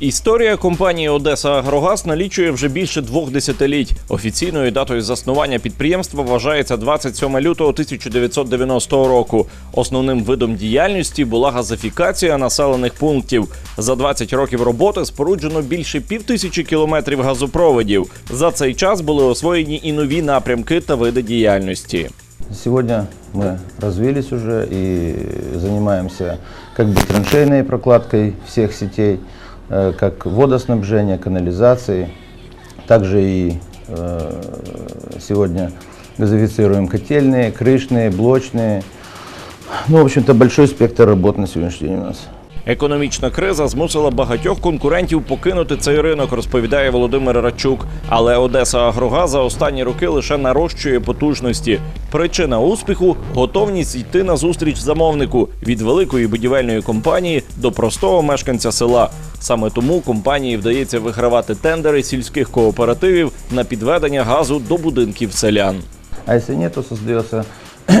Історія компанії Одеса Агрогаз налічує вже більше двох десятиліть. Офіційною датою заснування підприємства вважається 27 лютого 1990 року. Основним видом діяльності була газифікація населених пунктів. За 20 років роботи споруджено більше півтисячі кілометрів газопроводів. За цей час були освоєні і нові напрямки та види діяльності. Сегодня мы развились уже и занимаемся как бы траншейной прокладкой всех сетей, э, как водоснабжение, канализации. Также и э, сегодня газифицируем котельные, крышные, блочные. Ну, в общем-то, большой спектр работ на сегодняшний день у нас. Економічна криза змусила багатьох конкурентів покинути цей ринок, розповідає Володимир Радчук. Але Одеса Агрогаз за останні роки лише нарощує потужності. Причина успіху готовність йти на зустріч замовнику від великої будівельної компанії до простого мешканця села. Саме тому компанії вдається вигравати тендери сільських кооперативів на підведення газу до будинків селян. А если нет, то создается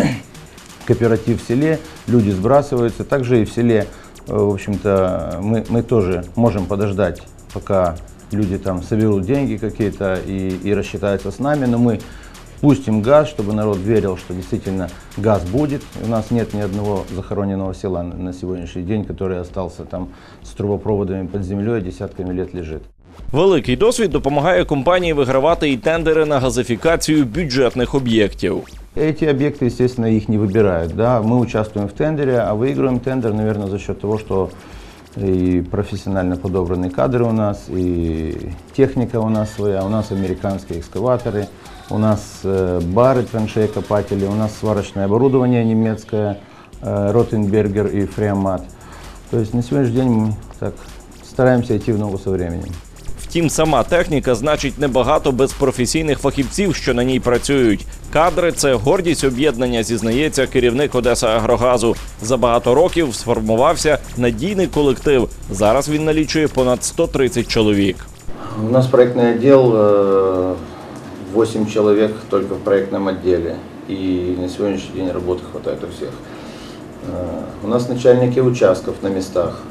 кооператив в селе, люди сбрасываются. Также и в селе, э, в общем-то, мы, мы тоже можем подождать, пока люди там соберут деньги какие-то и, и рассчитаются с нами, но мы пустим газ, чтобы народ верил, что действительно газ будет. У нас нет ни одного захороненного села на на сегодняшний день, который остался там с трубопроводами под землей, десятками лет лежит. Великий досвід допомагає компанії вигравати і тендери на газифікацію бюджетних об'єктів. Эти объекты, естественно, их не выбирают. Да? Мы участвуем в тендере, а выигрываем тендер, наверное, за счет того, что и профессионально подобранные кадры у нас, и техника у нас своя, у нас американские экскаваторы, у нас э, бары, траншеи, копатели, у нас сварочное оборудование немецкое, э, Ротенбергер и Фреомат. То есть на сегодняшний день мы так стараемся идти в ногу со временем. Втім, сама техніка значить небагато без професійних фахівців, що на ній працюють. Кадри це гордість об'єднання, зізнається керівник Одеса Агрогазу. За багато років сформувався надійний колектив. Зараз він налічує понад 130 чоловік. У нас проектный отдел, э, 8 человек только в проектном отделе. И на сегодняшний день работы хватает у всех. Э, У нас начальники участков на местах.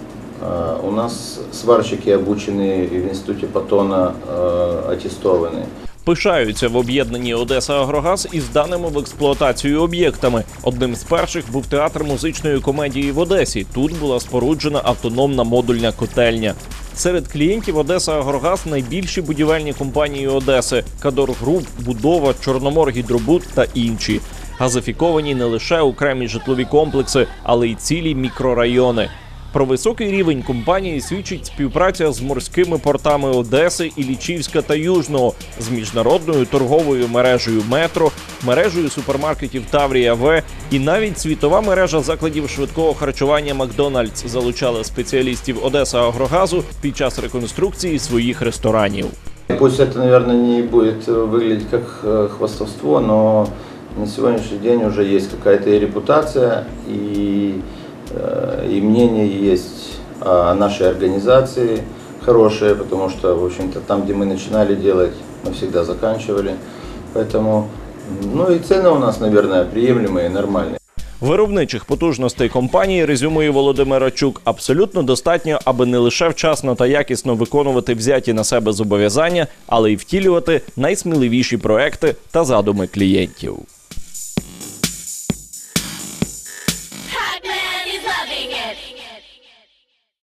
Э, У нас сварщики обученные и в институте Патона э, аттестованы. Пишаються в об'єднанні Одеса Агрогаз із даними в експлуатацію об'єктами. Одним з перших був театр музичної комедії в Одесі. Тут була споруджена автономна модульна котельня. Серед клієнтів Одеса Агрогаз найбільші будівельні компанії Одеси: Кадор Груп, Будова, Чорномор Гідробуд та інші. Газифіковані не лише окремі житлові комплекси, але й цілі мікрорайони. Про високий рівень компанії свідчить співпраця з морськими портами Одеси, Іллічівська та Южного, з міжнародною торговою мережею метро, мережею супермаркетів Таврія В і навіть світова мережа закладів швидкого харчування Макдональдс залучала спеціалістів Одеса Агрогазу під час реконструкції своїх ресторанів. Пусть это, наверное, не будет э, выглядеть как э, хвастовство, но на сегодняшний день уже есть какая-то и репутация, и, э, и мнение есть о нашей организации хорошее, потому что, в общем-то, там, где мы начинали делать, мы всегда заканчивали. Поэтому, ну и цены у нас, наверное, приемлемые, нормальные. Виробничих потужностей компанії, резюмує Володимир Рачук, абсолютно достатньо, аби не лише вчасно та якісно виконувати взяті на себе зобов'язання, але й втілювати найсміливіші проекти та задуми клієнтів.